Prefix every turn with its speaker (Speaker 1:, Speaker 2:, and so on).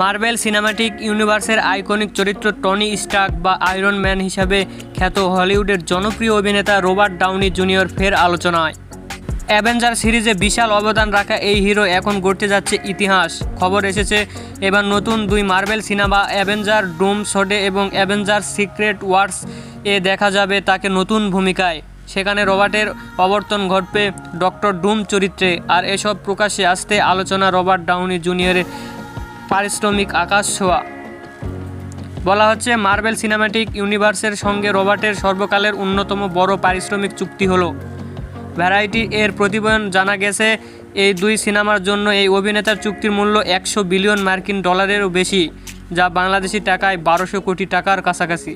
Speaker 1: Marble cinematic ইউনিভার্সের iconic চরিত্র Tony Stark বা আয়রন ম্যান হিসাবে খ্যাত হলিউডের জনপ্রিয় অভিনেতা রবার্ট ডাউনি জুনিয়র ফের আলোচনায়। অ্যাভেঞ্জার সিরিজে বিশাল অবদান রাখা এই হিরো এখন গড়তে যাচ্ছে ইতিহাস। খবর এসেছে, এবার নতুন দুই Marvel cinema Avenger Doomsday এবং অ্যাভেঞ্জার সিক্রেট ওয়ার্স এ দেখা যাবে তাকে নতুন ভূমিকায়। সেখানে রবার্টের অবর্তন ঘটবে ডক্টর ডুম চরিত্রে, আর এসব প্রকাশ্যে আসতে আলোচনা রবার্ট ডাউনি জুনিয়রের পারিশ্রমিক আকাশ ছোঁয়া। বলা হচ্ছে, মার্বেল সিনেম্যাটিক ইউনিভার্সের সঙ্গে রবার্টের সর্বকালের অন্যতম বড় পারিশ্রমিক চুক্তি হলো। ভ্যারাইটি এর প্রতিবেদন জানা গেছে, এই দুই সিনেমার জন্য এই অভিনেতার চুক্তির মূল্য একশো বিলিয়ন মার্কিন ডলারেরও বেশি, যা বাংলাদেশি টাকায় বারোশো কোটি টাকার কাছাকাছি।